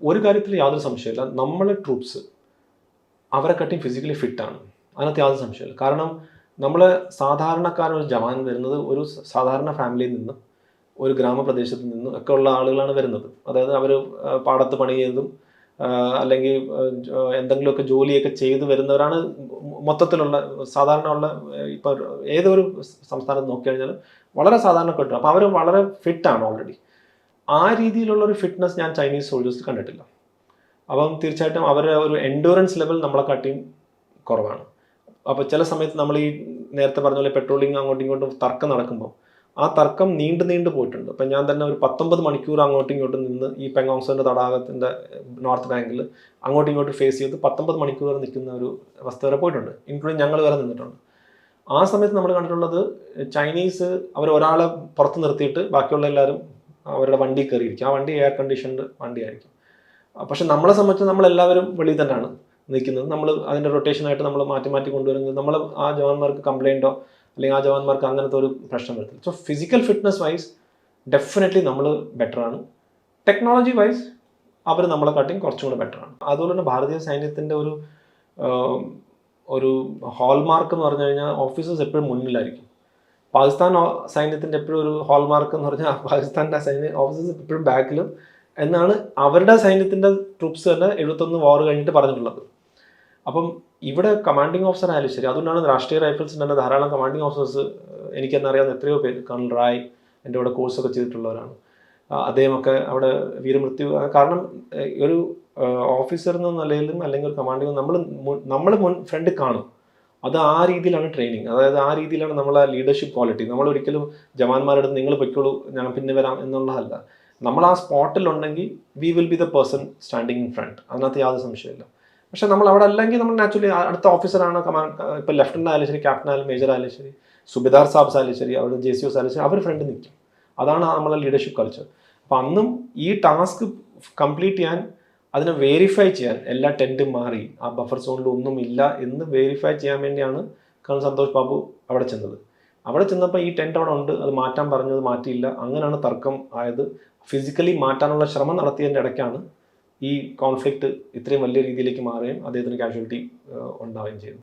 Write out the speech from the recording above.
ഒരു കാര്യത്തിൽ യാതൊരു സംശയമില്ല നമ്മളെ ട്രൂപ്സ് അവരെ അവരെക്കാട്ടിയും ഫിസിക്കലി ഫിറ്റാണ് അതിനകത്ത് യാതൊരു സംശയമില്ല കാരണം നമ്മൾ സാധാരണക്കാരൻ ഒരു ജവാൻ വരുന്നത് ഒരു സാധാരണ ഫാമിലിയിൽ നിന്നും ഒരു ഗ്രാമപ്രദേശത്ത് നിന്നും ഒക്കെ ഉള്ള ആളുകളാണ് വരുന്നത്. അതായത് അവർ പാടത്ത് പണി ചെയ്തതും അല്ലെങ്കിൽ എന്തെങ്കിലുമൊക്കെ ജോലിയൊക്കെ ചെയ്തു വരുന്നവരാണ് മൊത്തത്തിലുള്ള സാധാരണ ഉള്ള ഇപ്പോൾ ഏതൊരു സംസ്ഥാനത്ത് നോക്കിക്കഴിഞ്ഞാലും വളരെ സാധാരണ കിട്ടും അപ്പോൾ അവർ വളരെ ഫിറ്റാണ് ഓൾറെഡി ആ രീതിയിലുള്ള ഒരു ഫിറ്റ്നസ് ഞാൻ ചൈനീസ് സോൾജേഴ്സ് കണ്ടിട്ടില്ല. അപ്പം തീർച്ചയായിട്ടും അവരുടെ ഒരു എൻഡോറൻസ് ലെവൽ നമ്മളെക്കാട്ടിയും കുറവാണ്. അപ്പോൾ ചില സമയത്ത് നമ്മൾ ഈ നേരത്തെ പറഞ്ഞ പോലെ പെട്രോളിങ് അങ്ങോട്ടും ഇങ്ങോട്ടും തർക്കം നടക്കുമ്പോൾ ആ തർക്കം നീണ്ടു നീണ്ടു പോയിട്ടുണ്ട്. അപ്പം ഞാൻ തന്നെ ഒരു പത്തൊമ്പത് മണിക്കൂർ അങ്ങോട്ടും ഇങ്ങോട്ടും നിന്ന് ഈ പെങ്ങോങ്സോന്റെ തടാകത്തിന്റെ നോർത്ത് ബാങ്കിൽ അങ്ങോട്ടും ഇങ്ങോട്ടും ഫേസ് ചെയ്ത് പത്തൊമ്പത് മണിക്കൂർ വരെ നിൽക്കുന്ന ഒരു അവസ്ഥ വരെ പോയിട്ടുണ്ട്. ഇൻക്ലൂഡിങ് ഞങ്ങൾ വരെ നിന്നിട്ടുണ്ട്. ആ സമയത്ത് നമ്മൾ കണ്ടിട്ടുള്ളത് ചൈനീസ് അവർ ഒരാളെ പുറത്ത് നിർത്തിയിട്ട് ബാക്കിയുള്ള എല്ലാവരും അവരുടെ വണ്ടി കയറിയിരിക്കും. ആ വണ്ടി എയർ കണ്ടീഷൻഡ് വണ്ടിയായിരിക്കും. പക്ഷെ നമ്മളെ സംബന്ധിച്ച് നമ്മളെല്ലാവരും വെളിയിൽ തന്നെയാണ് നിൽക്കുന്നത്. നമ്മൾ അതിന്റെ റൊട്ടേഷനായിട്ട് നമ്മൾ മാറ്റി മാറ്റി കൊണ്ടുവരുന്നത് നമ്മൾ ആ ജവാന്മാർക്ക് കംപ്ലൈന്റോ അല്ലെങ്കിൽ ആ ജവാന്മാർക്ക് അങ്ങനത്തെ ഒരു പ്രശ്നം വരത്തില്ല. So physical fitness wise definitely നമ്മൾ ബെറ്ററാണ് ടെക്നോളജി വൈസ് അവർ നമ്മളെ കാട്ടിയും കുറച്ചും കൂടെ ബെറ്ററാണ് അതുപോലെ തന്നെ ഭാരതീയ സൈന്യത്തിന്റെ ഒരു ഒരു ഹോൾമാർക്ക് എന്ന് പറഞ്ഞു കഴിഞ്ഞാൽ ഓഫീസേഴ്സ് എപ്പോഴും മുന്നിലായിരിക്കും. പാകിസ്ഥാൻ സൈന്യത്തിന്റെ എപ്പോഴും ഒരു ഹോൾമാർക്ക് എന്ന് പറഞ്ഞാൽ പാകിസ്ഥാന്റെ സൈന്യ ഓഫീസേഴ്സ് എപ്പോഴും ബാക്കിലും. എന്നാണ് അവരുടെ സൈന്യത്തിന്റെ ട്രൂപ്സ് തന്നെ എഴുപത്തൊന്ന് വാർ കഴിഞ്ഞിട്ട് പറഞ്ഞിട്ടുള്ളത്. അപ്പം ഇവിടെ കമാൻഡിങ് ഓഫീസർ ആയാലും ശരി അതുകൊണ്ടാണ് രാഷ്ട്രീയ റൈഫിൾസിന്റെ തന്നെ ധാരാളം കമാൻഡിങ് ഓഫീസേഴ്സ് എനിക്ക് തന്നെ അറിയാവുന്ന എത്രയോ പേര്. കർണൽ റായ് എന്റെ കൂടെ കോഴ്സൊക്കെ ചെയ്തിട്ടുള്ളവരാണ്. അദ്ദേഹമൊക്കെ അവിടെ വീരമൃത്യു കാരണം ഒരു ഓഫീസർ എന്ന നിലയിലും അല്ലെങ്കിൽ ഒരു കമാൻഡിങ് നമ്മൾ നമ്മൾ മുൻ ഫ്രണ്ട് കാണും. അത് ആ രീതിയിലാണ് ട്രെയിനിങ് അതായത് ആ രീതിയിലാണ് നമ്മളെ ലീഡർഷിപ്പ് ക്വാളിറ്റി നമ്മൾ ഒരിക്കലും ജവാന്മാരുടെ അടുത്ത് നിങ്ങൾ പൊയ്ക്കോളൂ ഞാൻ പിന്നെ വരാം എന്നുള്ളതല്ല. നമ്മൾ ആ സ്പോട്ടിലുണ്ടെങ്കിൽ we will be the person standing in front അതിനകത്ത് യാതൊരു സംശയമില്ല പക്ഷെ നമ്മൾ അവിടെ അല്ലെങ്കിൽ നമ്മൾ നാച്ചുറലി അടുത്ത ഓഫീസറാണ് കമാൻഡ് ഇപ്പോൾ ലെഫ്റ്റനന്റ് ആയാലും ശരി ക്യാപ്റ്റൻ ആയാലും മേജർ ആയാലും ശരി സുബിദാർ സാബ്സ് ആയാലും ശരി അവിടെ ജെ സി ഒസ് ആയാലും ശരി അവർ ഫ്രണ്ട് നിൽക്കും. അതാണ് നമ്മളെ ലീഡർഷിപ്പ് കൾച്ചർ അപ്പം അന്നും ഈ ടാസ്ക് കംപ്ലീറ്റ് ചെയ്യാൻ അതിനെ വേരിഫൈ ചെയ്യാൻ എല്ലാ ടെന്റും മാറി. ആ ബഫർ സോണിൽ ഒന്നും ഇല്ല എന്ന് വേരിഫൈ ചെയ്യാൻ വേണ്ടിയാണ് കാരണം സന്തോഷ് ബാബു അവിടെ ചെന്നത്. അവിടെ ചെന്നപ്പോൾ ഈ ടെന്റ് അവിടെ ഉണ്ട്. അത് മാറ്റാൻ പറഞ്ഞത് മാറ്റിയില്ല. അങ്ങനെയാണ് തർക്കം ആയത്. ഫിസിക്കലി മാറ്റാനുള്ള ശ്രമം നടത്തിയതിന്റെ ഇടയ്ക്കാണ് ഈ കോൺഫ്ലിക്റ്റ് ഇത്രയും വലിയ രീതിയിലേക്ക് മാറുകയും അദ്ദേഹത്തിന് കാഷ്വാലിറ്റി ഉണ്ടാവുകയും ചെയ്തു